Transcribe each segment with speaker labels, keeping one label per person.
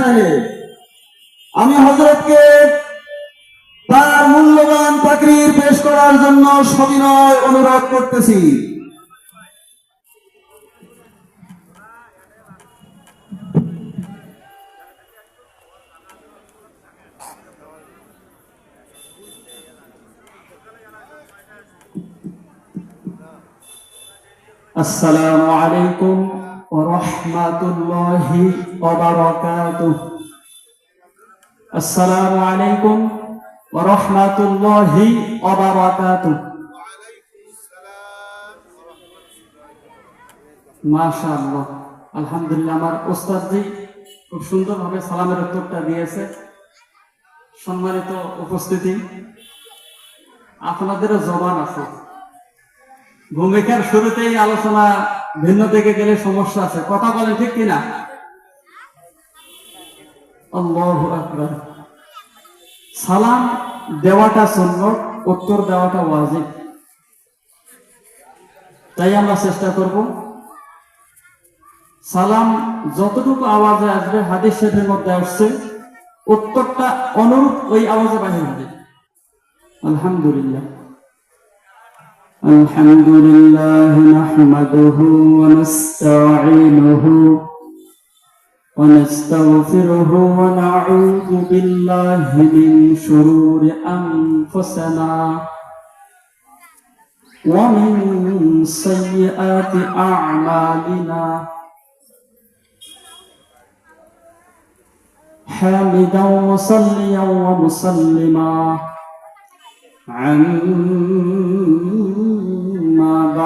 Speaker 1: সাহেব। আমি হজরতকে তার মূল্যবান চাকরির পেশ করার জন্য সবিনয় অনুরোধ করতেছি।
Speaker 2: আসসালামু আলাইকুম। রহমাতুল্লাহি আসসালামু আলাইকুম মাশাআল্লাহ, আলহামদুলিল্লাহ, আমার ওস্তাদজি খুব সুন্দরভাবে সালামের উত্তরটা দিয়েছে। সম্মানিত উপস্থিতি, আপনাদেরও জবান আছে। ভূমিকার শুরুতেই আলোচনা ভিন্ন দিকে গেলে সমস্যা আছে। কথা বলেন ঠিক কিনা? সালাম দেওয়াটা সুন্নত, উত্তর দেওয়াটা ওয়াজিব। তাই আমরা চেষ্টা করব। সালাম যতটুকু আওয়াজে আসবে, হাদিস শরীফের মধ্যে আসছে, উত্তরটা অনুরূপ ওই আওয়াজে বাহির হবে। আলহামদুলিল্লাহ। الحمد لله نحمده ونستعينه ونستغفره ونعوذ بالله من شرور أنفسنا ومن سيئات أعمالنا. حامدا وصليا ومسلما. عما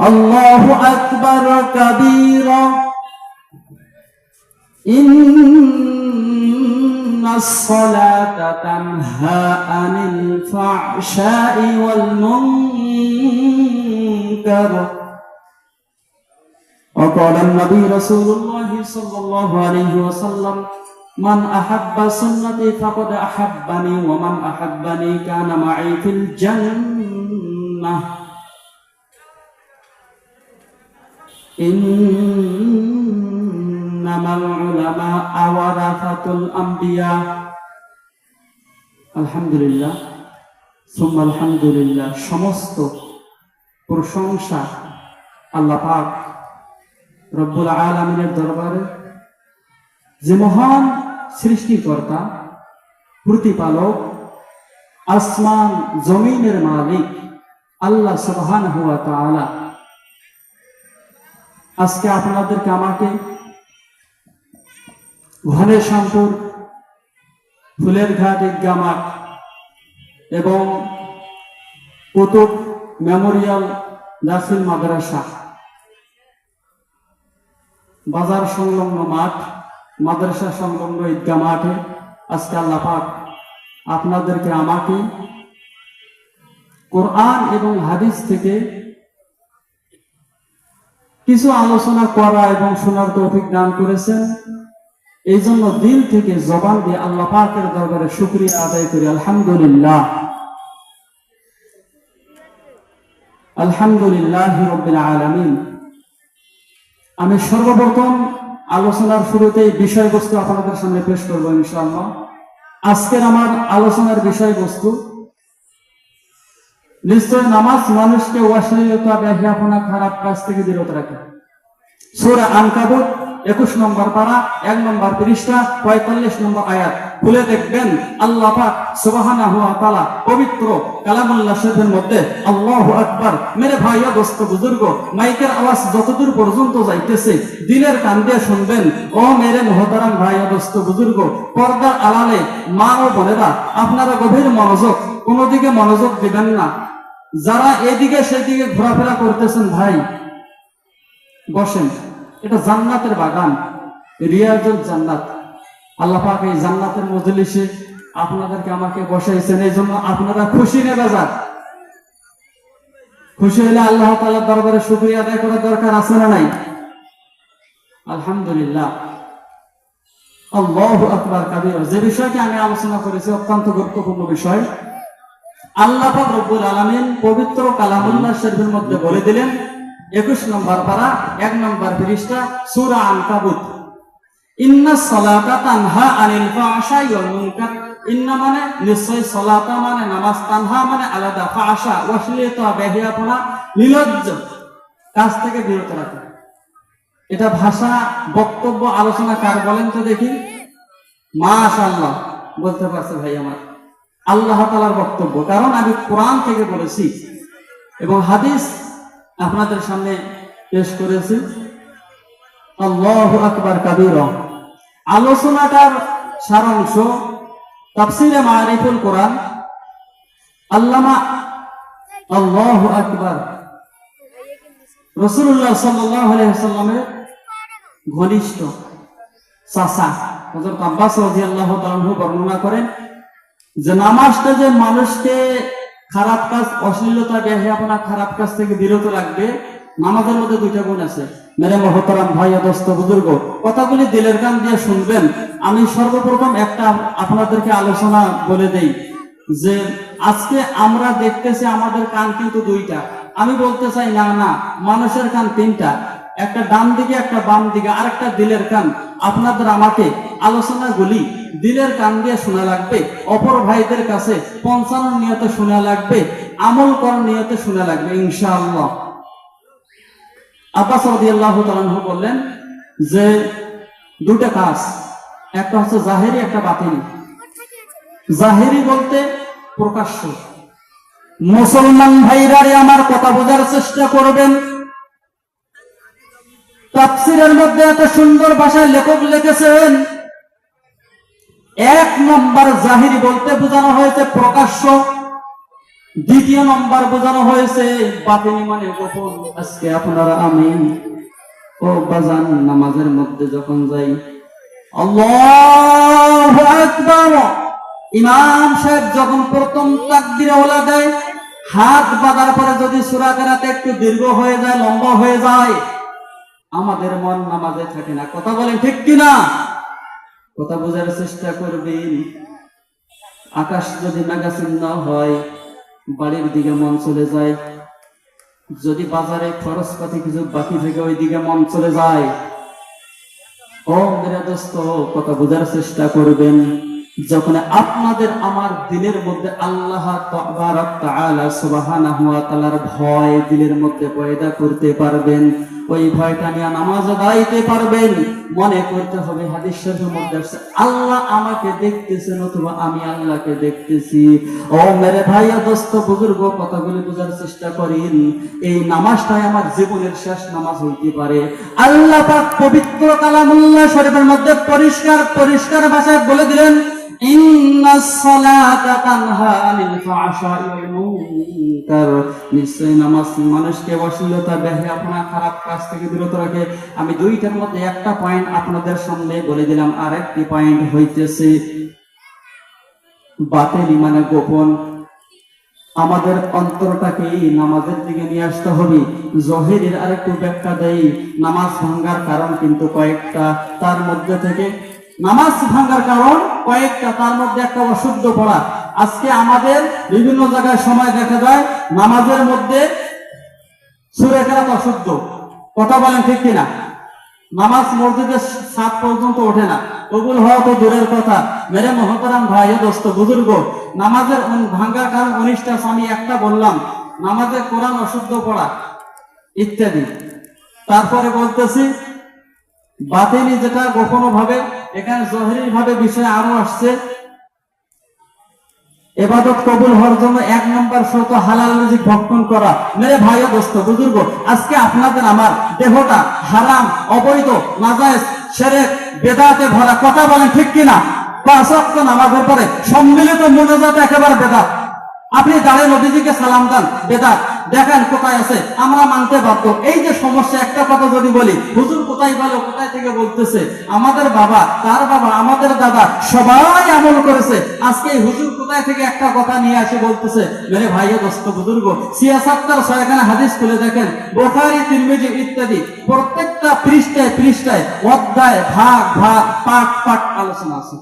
Speaker 2: الله أكبر كبيرا إن الصلاة تنهى عن الفحشاء والمنكر وقال النبي رسول الله صلى الله عليه وسلم মান আহাব্বা সুন্নতি ফাকাদ আহাব্বানি ওয়া মান আহাব্বানি কানা মাই ফিল জান্নাহ। ইন্নামাল উলামা আওয়ারাসাতুল আমবিয়া। আলহামদুলিল্লাহ, সুম্মা আলহামদুলিল্লাহ, সমস্ত প্রশংসা আল্লাহ পাক রব্বুল আলামিনের দরবারে যে মহান সৃষ্টিকর্তা, প্রতিপালক, আসমান জমিনের মালিক, আল্লাহ সুবহান হুয়া তাআলা। আজকে আপনাদেরকে আমাকে ঘনে শামপুর ফুলের ঘাট ঈদগা মাঠ এবং কুতুব মেমোরিয়াল দাখিল মাদ্রাসা, বাজার সংলগ্ন মাঠ মাদ্রাসা সংলগ্ন ঈদগা মাঠে আজকে আল্লাহ পাক আপনাদেরকে আমাকে কোরআন এবং হাদিস থেকে কিছু আলোচনা করা এবং শোনার তৌফিক দান করেছেন। এই জন্য দিল থেকে জবান দিয়ে আল্লাহ পাকের দরবারে শুক্রিয়া আদায় করি। আলহামদুলিল্লাহ। আলহামদুলিল্লাহ রবিল আলমিন। আমি সর্বপ্রথম আলোচনার শুরুতেই বিষয়বস্তু আপনাদের সামনে পেশ করব ইনশাআল্লাহ। আজকের আমার আলোচনার বিষয়বস্তু, নিশ্চয় নামাজ মানুষকে অশ্লীলতা ব্যাখ্যাপনা খারাপ কাজ থেকে বিরত রাখে। সুরা আনকাবুত একুশ নম্বর পারা, এক নম্বর পৃষ্ঠা, পঁয়তাল্লিশ নম্বর আয়াত। খুলে দেখবেন আল্লাহ সুবাহানা পবিত্র কালামুল্লাহ শরীফের মধ্যে আল্লাহ আকবার। মেরে ভাইয়া দোস্ত, বুজুর্গ, মাইকের আওয়াজ যতদূর পর্যন্ত যাইতেছে দিনের কান দিয়ে শুনবেন, ও মেরে মহতারাম ভাইয়া দোস্ত, বুজুর্গ, পর্দার আড়ালে মা ও বোনেরা, আপনারা গভীর মনোযোগ কোনো দিকে মনোযোগ দিবেন না। যারা এদিকে সেদিকে ঘোরাফেরা করতেছেন ভাই, বসেন। এটা জান্নাতের বাগান। রিয়াজুল জান্নাত। আল্লাহ পাক এই জান্নাতের মজলিসে আপনাদেরকে আমাকে বসাইছেন এই জন্য আপনারা খুশি নেবে যান খুশি হলে আল্লাহ তাআলার দরবারে শুকরিয়া আদায় করার দরকার আছে না নাই? আলহামদুলিল্লাহ। আল্লাহু আকবার, কাবীর। যে বিষয়টি আমি আলোচনা করেছি অত্যন্ত গুরুত্বপূর্ণ বিষয়। আল্লাহ পাক রব্বুল আলামিন পবিত্র কালামুল্লাহ শরীফের মধ্যে বলে দিলেন 21 নম্বর পারা, এক নম্বর পৃষ্ঠা, সূরা আনকাবুত ইন্না সালাতা তানহা আনিল ওয়াল মুনকার। ইন্না মানে নিশ্চয় সালাতা মানে নামাজ, তানহা মানে আলাদা নির্লজ্জ কাজ থেকে বিরত রাখা। এটা ভাষা, বক্তব্য, আলোচনা কার বলেন তো দেখি? মাশাআল্লাহ, বলতে পারছে ভাই আমার। আল্লাহ তালার বক্তব্য। কারণ আমি কোরআন থেকে বলেছি এবং হাদিস আপনাদের সামনে পেশ করেছি। আল্লাহু আকবার কাবীর। আলোচনাটার সারাংশ তাফসিরে মারিফুল কোরআন। আল্লামা আল্লাহু আকবার। আলাইহি ওয়াসাল্লামের ঘনিষ্ঠ চাচা হযরত আব্বাস রাদিয়াল্লাহু তাআলা বর্ণনা করেন যে নামাজটা যে মানুষকে খারাপ কাজ, অশ্লীলতা বেহায়াপনা খারাপ কাজ থেকে বিরত রাখবে। নামাজের মধ্যে দুইটা গুণ আছে। মেরে মহতরাম ভাই দোস্ত, বুজুর্গ, কথাগুলি দিলের কান দিয়ে শুনবেন। আমি সর্বপ্রথম একটা আপনাদেরকে আলোচনা বলে দেই যে, আজকে আমরা দেখতেছি আমাদের কান কিন্তু দুইটা। আমি বলতে চাই, না না, মানুষের কান তিনটা। একটা ডান দিকে, একটা বাম দিকে আর একটা দিলের কান। আপনাদের আমাকে আলোচনাগুলি দিলের কান দিয়ে শোনা লাগবে, অপর ভাইদের কাছে পঞ্চান্ন নিয়তে শোনা লাগবে, আমল করার নিয়তে শোনা লাগবে, ইনশাআল্লাহ। আব্বাস রাদিয়াল্লাহু তাআলা বললেন যে দুটো কাজ। একটা হচ্ছে জাহেরি, একটা বাতিনি জাহেরি বলতে প্রকাশ্য। মুসলমান ভাইরারে আমার কথা বোঝার চেষ্টা করবেন। তাফসিরের মধ্যে এত সুন্দর ভাষায় লেখক লিখেছেন এক নম্বর জাহিরি বলতে বোঝানো হয়েছে প্রকাশ্য। দ্বিতীয় নম্বর বোঝানো হয়েছে বাতিনি মানে গোপন। আজকে আপনারা আমি ও বাজান, নামাজের মধ্যে যখন যাই ইমাম সাহেব যখন প্রথম তাকবিরে ওলা দেয়, হাত বাঁধার পরে যদি সূরা কেরাতে একটু দীর্ঘ হয়ে যায়, লম্বা হয়ে যায়, আমাদের মন নামাজে থাকে না। কথা বলেন ঠিক কিনা? কথা বোঝার চেষ্টা করবেন আকাশ যদি মেঘাচ্ছন্ন হয়, বাড়ির দিকে মন চলে যায়। যদি বাজারে খরচ পাতি কিছু বাকি থেকে, ওই দিকে মন চলে যায়। ও মেরা দোস্ত, কথা বোঝার চেষ্টা করবেন। যখন আপনাদের আমার দিলের মধ্যে আল্লাহ ওয়া ভয় দিলের মধ্যে পয়দা করতে পারবেন ওই ভয়টা নিয়ে নামাজ আদাইতে পারবেন। মনে করতে হবে হাদিস শরীফের মধ্যে আসছে আল্লাহ আমাকে দেখতেছেন অথবা আমি আল্লাহকে দেখতেছি। ও মেরে ভাই দোস্ত বুজুর্গ, কথাগুলি বোঝার চেষ্টা করেন। এই নামাজটাই আমার জীবনের শেষ নামাজ হইতে পারে। আল্লাহ পাক পবিত্র কালামুল্লাহ শরীফের মধ্যে পরিষ্কার পরিষ্কার ভাষায় বলে দিলেন আমি দুইটার মধ্যে একটা পয়েন্ট আপনাদের সামনে বলে দিলাম আর একটি পয়েন্ট হইতেছে বাতিল মানে গোপন। আমাদের অন্তরটাকে নামাজের দিকে নিয়ে আসতে হবে। জহিরের আরেকটু ব্যাখ্যা দেয় নামাজ ভাঙ্গার কারণ কিন্তু কয়েকটা। তার মধ্যে থেকে নামাজ ভাঙ্গার কারণ কয়েকটা, তার মধ্যে একটা অশুদ্ধ পড়া। আজকে আমাদের বিভিন্ন জায়গায় সময় দেখা যায়, নামাজের মধ্যে সুরে অশুদ্ধ। কথা বলেন ঠিক কিনা? নামাজ মসজিদের সাত পর্যন্ত ওঠে না। কবুল হওয়া তো দূরের কথা। মেরে মহতরাম ভাই দোস্ত, বুজুর্গ, নামাজের ভাঙ্গার কারণ উনিশটা আমি একটা বললাম, নামাজে কোরআন অশুদ্ধ পড়া, ইত্যাদি। তারপরে বলতেছি, বাতিনি যেটা গোপন ভাবে এখানে জহিরি ভাবে বিষয় আরও আসছে। এবাদত কবুল হওয়ার জন্য এক নম্বর শর্ত হালাল রিজিক ভক্ষণ করা। মেরে ভাই দোস্ত, বুজুর্গ, আজকে আপনাদের আমার দেহটা হারাম, অবৈধ, নাজায়েজ, সেরেক, বেদাতে ভরা, কথা বলেন ঠিক কিনা? পাঁচ ওয়াক্ত নামাজের পরে সম্মিলিত মোনাজাত একেবারে বেদাত। আপনি দাঁড়ে নবীজিকে সালাম দেন, বেদাত। দেখেন কোথায় আছে? আমরা মানতে বাধ্য। এই যে সমস্যা, একটা কথা যদি বলি, হুজুর কোথায় বলো কোথায় থেকে বলতেছে? আমাদের বাবা, তার বাবা, আমাদের দাদা, সবাই আমল করেছে। আজকে হুজুর কোথায় থেকে একটা কথা নিয়ে আসে বলতেছে? মেরে ভাইও দোস্ত বুজুর্গ, সিয়াসাত্তার ছয়খানা হাদিস খুলে দেখেন। বোখারি, তিরমিজি ইত্যাদি। প্রত্যেকটা পৃষ্ঠায় পৃষ্ঠায়, অধ্যায়, ভাগ ভাগ, পাঠ পাঠ আলোচনা আছে।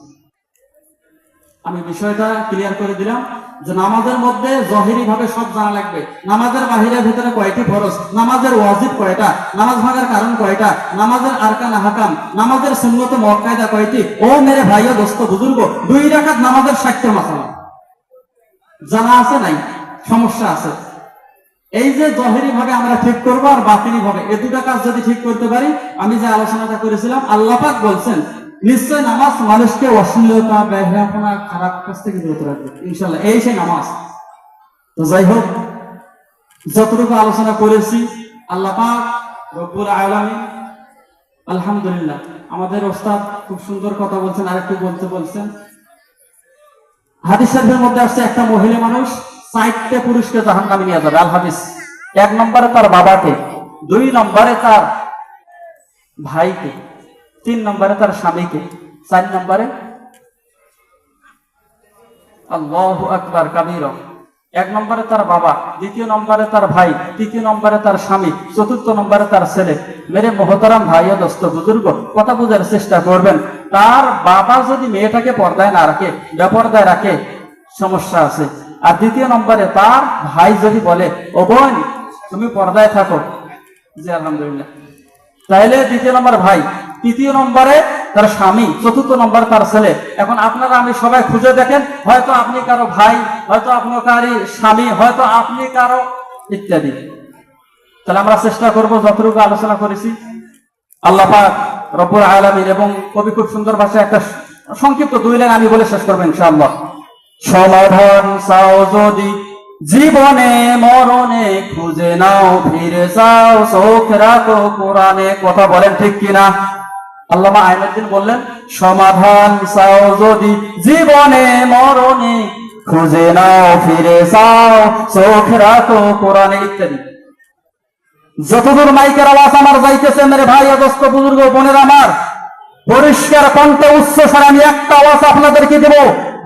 Speaker 2: আমি বিষয়টা ক্লিয়ার করে দিলাম। যে নামাজের মধ্যে জহিরি ভাবে সব জানা লাগবে। নামাজের বাহিরের ভিতরে কয়টি ফরজ? নামাজের ওয়াজিব কয়টা? নামাজ ভাঙার কারণ কয়টা? নামাজের আরকান হাকাম নামাজের সুন্নত মক্কায়দা কয়টি? ও মেরে ভাইয়া দোস্ত বুজুর্গ, দুই রাকাত নামাজের ষাটটা মাসালা জানা আছে নাই? সমস্যা আছে। এই যে জহেরি ভাবে আমরা ঠিক করব আর বাতিনি ভাবে এ দুটা কাজ যদি ঠিক করতে পারি, আমি যে আলোচনাটা করেছিলাম আল্লাপাক বলছেন নিশ্চয় নামাজ মানুষকে অশ্লীলতা ব্যয়াপনা খারাপ কাজ থেকে বিরত রাখবে। ইনশাল্লাহ এই নামাজ। তো যাই হোক, যতটুকু আলোচনা করেছি রব্বুল আলমী আলহামদুলিল্লাহ, আমাদের ওস্তাদ খুব সুন্দর কথা বলছেন, আরেকটু বলতে বলছেন। হাদিস শরীফের মধ্যে আসছে, একটা মহিলা মানুষ চারটে পুরুষকে জাহান নামে নিয়ে যাবে। আল হাদিস, এক নম্বরে তার বাবাকে, দুই নম্বরে তার ভাইকে। তিন নম্বরে তার স্বামীকে চার নম্বরে? আল্লাহ আকবার কাবির এক নম্বরে তার বাবা, দ্বিতীয় নম্বরে তার ভাই, তৃতীয় নম্বরে তার স্বামী, চতুর্থ নম্বরে তার ছেলে। মেরে মহতারাম ভাই ও দোস্ত, বুজুর্গ, কথা বোঝার চেষ্টা করবেন। তার বাবা যদি মেয়েটাকে পর্দায় না রাখে, বেপর্দায় রাখে, সমস্যা আছে। আর দ্বিতীয় নম্বরে তার ভাই যদি বলে, ও বোন, তুমি পর্দায় থাকো। জি, আলহামদুলিল্লাহ। তাহলে দ্বিতীয় নম্বর ভাই, তৃতীয় নম্বরে তার স্বামী, চতুর্থ নম্বরে তার ছেলে। এখন আপনারা আমি সবাই খুঁজে দেখেন, হয়তো আপনি কারও ভাই, হয়তো আপনার কারি স্বামী, হয়তো আপনি কারও ইত্যাদি। তাহলে আমরা চেষ্টা করব যতটুকু আলোচনা করেছি। আল্লাহ পাক রব্বুল আলামিন এবং কবি খুব সুন্দর ভাষায় একটা সংক্ষিপ্ত দুই লাইন আমি বলে শেষ করব ইনশাআল্লাহ। সমাধান চাও যদি জীবনে, মরণে খুঁজে নাও, ফিরে যাও, চোখ রাখো কোরআনে। কথা বলেন ঠিক কিনা? আল্লামা আইনুদ্দিন বললেন, সমাধান চাও যদি জীবনে, মরণে খুঁজে নাও, ফিরে যাও, চোখ রাখো কোরআনে ইত্যাদি। যতদূর মাইকের আওয়াজ আমার যাইতেছে, মেরে ভাই অগস্ত বুজুর্গ বোনের আমার, পরিষ্কার কণ্ঠে উচ্চ স্বরে আমি একটা আওয়াজ আপনাদেরকে দেব।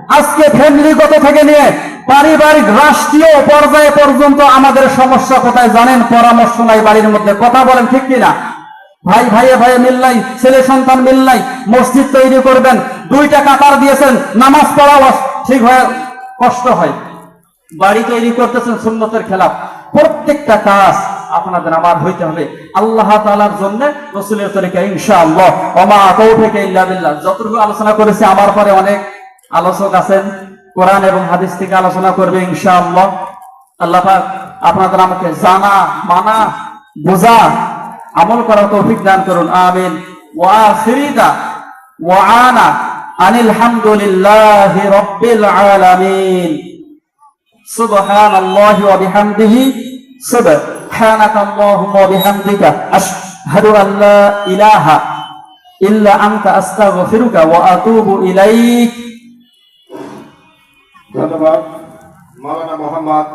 Speaker 2: আজকে ফ্যামিলিগত থেকে নিয়ে পারিবারিক রাষ্ট্রীয় পর্যায়ে পর্যন্ত আমাদের সমস্যা কোথায় জানেন? পরামর্শ নাই বাড়ির মধ্যে। কথা বলেন ঠিক কিনা? ভাই, ভাইয়ে ভাইয়ে মিল্লাই ছেলে সন্তান মিল্লাই মসজিদ তৈরি করবেন, দুইটা কাতার দিয়েছেন, নামাজ পড়াও ঠিক হয়ে কষ্ট হয়। বাড়ি তৈরি করতেছেন সুন্নতের খেলাফ। প্রত্যেকটা কাজ আপনাদের আমার হইতে হবে। আল্লাহ তাআলার জন্য রসুলের তরিকা ইনশাআল্লাহ। ওমা তৌফিকা ইল্লা বিল্লাহ। যতটুকু আলোচনা করেছে, আমার পরে অনেক আলোচক আছেন, কোরআন এবং হাদিস থেকে আলোচনা করবে ইনশাআল্লাহ। আল্লাহ পাক আপনাদের আমাকে জানা, মানা, বোঝা, আমল করার তৌফিক দান করুন, আমিন। ওয়া আখিরিদা, ওয়া আনা আনিল হামদুলিল্লাহি রাব্বিল আলামিন। সুবহানাল্লাহি ওয়া বিহামদিহি সুবহানাকাল্লাহুম্মা ওয়া বিহামদিকা, আশহাদু আন লা ইলাহা ইল্লা আনতা, আস্তাগফিরুকা ওয়া
Speaker 3: ধন্যবাদ। মাওলানা মোহাম্মদ